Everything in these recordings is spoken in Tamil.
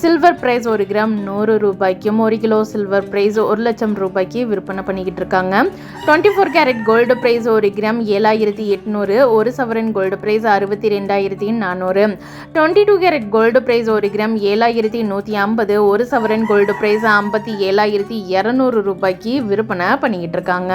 சில்வர் ப்ரைஸ் ஒரு கிராம் நூறு ரூபாய்க்கும் ஒரு கிலோ சில்வர் ப்ரைஸ் ஒரு லட்சம் ரூபாய்க்கு விற்பனை பண்ணிக்கிட்டு இருக்காங்க. Twenty four carat gold price ஒரு கிராம் ஏழாயிரத்தி எட்நூறு ஒரு சவரன் கோல்டு ப்ரைஸ் அறுபத்தி ரெண்டாயிரத்தி நானூறு. Twenty two carat gold price ஒரு கிராம் ஏழாயிரத்தி நூற்றி ஐம்பது ஒரு சவரன் கோல்டு ப்ரைஸ் ஐம்பத்தி ஏழாயிரத்தி இரநூறு ரூபாய்க்கு விற்பனை பண்ணிக்கிட்டு இருக்காங்க.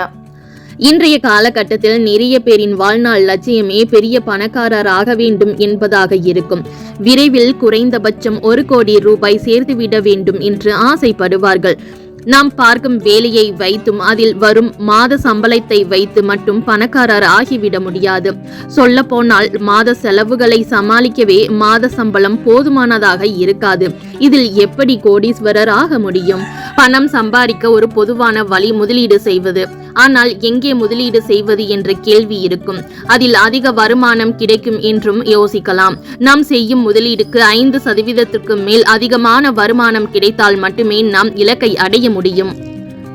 இன்றைய காலகட்டத்தில் நிறைய பேரின் வாழ்நாள் லட்சியமே பெரிய பணக்காரர் ஆக வேண்டும் என்பதாக இருக்கும். விரைவில் குறைந்தபட்சம் ஒரு கோடி ரூபாய் சேர்த்துவிட வேண்டும் என்று ஆசைப்படுவார்கள். நாம் பார்க்கும் வேலையை வைத்தும் அதில் வரும் மாத சம்பளத்தை வைத்து மட்டும் பணக்காரர் ஆகிவிட முடியாது. சொல்ல போனால் மாத செலவுகளை சமாளிக்கவே மாத சம்பளம் போதுமானதாக இருக்காது. இதில் எப்படி கோடீஸ்வரர் ஆக முடியும்? பணம் சம்பாதிக்க ஒரு பொதுவான வழி முதலீடு செய்வது. ஆனால் எங்கே முதலீடு செய்வது என்ற கேள்வி இருக்கும். அதில் அதிக வருமானம் கிடைக்கும் என்றும் யோசிக்கலாம். நாம் செய்யும் முதலீடுக்கு ஐந்து சதவீதத்திற்கு மேல் அதிகமான வருமானம் கிடைத்தால் மட்டுமே நாம் இலக்கை அடைய முடியும்.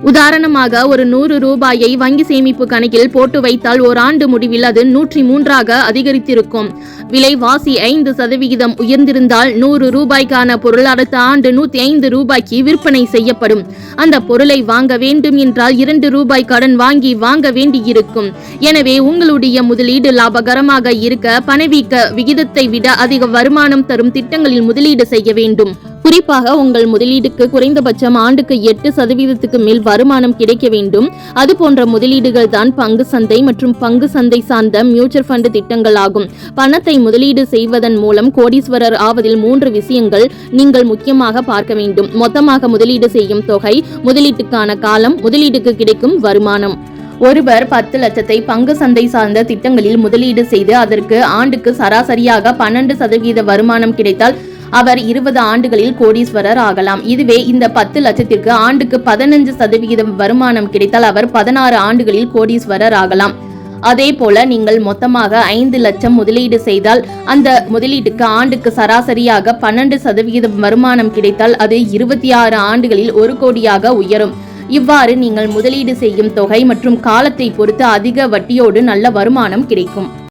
உதாரணமாக ஒரு நூறு ரூபாயை வங்கி சேமிப்பு கணக்கில் போட்டு வைத்தால் ஓராண்டு முடிவில் அது நூற்றி மூன்றாக அதிகரித்திருக்கும். விலைவாசி ஐந்து சதவிகிதம் உயர்ந்திருந்தால் நூறு ரூபாய்க்கான பொருள் அடுத்த ஆண்டு நூத்தி ஐந்து ரூபாய்க்கு விற்பனை செய்யப்படும். அந்த பொருளை வாங்க வேண்டும் என்றால் இரண்டு ரூபாய் கடன் வாங்கி வாங்க வேண்டியிருக்கும். எனவே உங்களுடைய முதலீடு லாபகரமாக இருக்க பணவீக்க விகிதத்தை விட அதிக வருமானம் தரும் திட்டங்களில் முதலீடு செய்ய வேண்டும். குறிப்பாக உங்கள் முதலீடுக்கு குறைந்தபட்சம் ஆண்டுக்கு எட்டு சதவீதத்துக்கு மேல் வருமானம் கிடைக்க வேண்டும். அது போன்ற முதலீடுகள் தான் பங்கு சந்தை மற்றும் பங்கு சந்தை சார்ந்த மியூச்சுவல் ஃபண்ட் திட்டங்கள் ஆகும். பணத்தை முதலீடு செய்வதன் மூலம் கோடீஸ்வரர் ஆவதில் மூன்று விஷயங்கள் நீங்கள் முக்கியமாக பார்க்க வேண்டும். மொத்தமாக முதலீடு செய்யும் தொகை முதலீட்டுக்கான காலம் முதலீடுக்கு கிடைக்கும் வருமானம். ஒருவர் பத்து லட்சத்தை பங்கு சந்தை சார்ந்த திட்டங்களில் முதலீடு செய்து அதற்கு ஆண்டுக்கு சராசரியாக பன்னெண்டு சதவீத வருமானம் கிடைத்தால் அவர் இருபது ஆண்டுகளில் கோடீஸ்வரர் ஆகலாம். இதுவே இந்த பத்து லட்சத்திற்கு ஆண்டுக்கு பதினஞ்சு சதவிகிதம் வருமானம் கிடைத்தால் அவர் பதினாறு ஆண்டுகளில் கோடீஸ்வரர் ஆகலாம். அதே போல நீங்கள் மொத்தமாக ஐந்து லட்சம் முதலீடு செய்தால் அந்த முதலீட்டுக்கு ஆண்டுக்கு சராசரியாக பன்னெண்டு சதவிகிதம் வருமானம் கிடைத்தால் அது இருபத்தி ஆறு ஆண்டுகளில் ஒரு கோடியாக உயரும். இவ்வாறு நீங்கள் முதலீடு செய்யும் தொகை மற்றும் காலத்தை பொறுத்து அதிக வட்டியோடு நல்ல வருமானம் கிடைக்கும்.